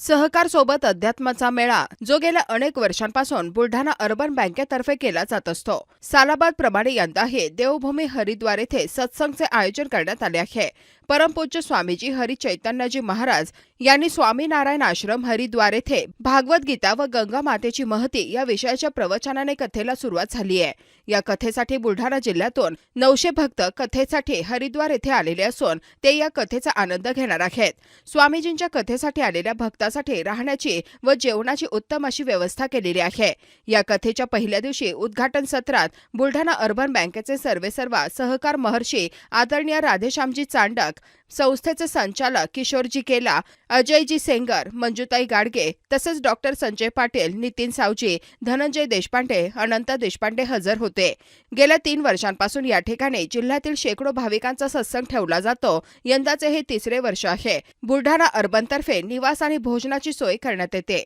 सहकार सोबत अध्यात्माचा मेळा जो गेल्या अनेक वर्षांपासून बुलढाणा अर्बन बँकेतर्फे केला जात असतो. सालाबाद प्रमाणे यंदाही देवभूमी हरिद्वार येथे सत्संगचे आयोजन करण्यात आले आहे. परमपूज्य स्वामीजी हरी चैतन्यजी महाराज यांनी स्वामीनारायण आश्रम हरिद्वार येथे भागवत व गंगा मातेची महती या विषयाच्या प्रवचनाने कथेला सुरुवात झाली आहे. या कथेसाठी बुलढाणा जिल्ह्यातून नऊशे भक्त कथेसाठी हरिद्वार येथे आलेले असून ते या कथेचा आनंद घेणार आहेत. स्वामीजींच्या कथेसाठी आलेल्या भक्त भक्तासाठी राहण्याची व जेवणाची उत्तम अशी व्यवस्था केलेली आहे. या कथेच्या पहिल्या दिवशी उद्घाटन सत्रात बुलढाणा अर्बन बँकेचे सर्वेसर्वा सहकार महर्षी आदरणीय राधेश्यामजी चांडक संस्थेचे संचालक किशोरजी केला अजयजी सेंगर मंजुताई गाडगे तसेच डॉक्टर संजय पाटील नितीन सावजी धनंजय देशपांडे अनंत देशपांडे हजर होते. गेल्या तीन वर्षांपासून या ठिकाणी जिल्ह्यातील शेकडो भाविकांचा सत्संग ठेवला जातो. यंदाचे हे तिसरे वर्ष आहे. बुलढाणा अर्बनतर्फे निवास आणि भोजनाची सोय करण्यात येते.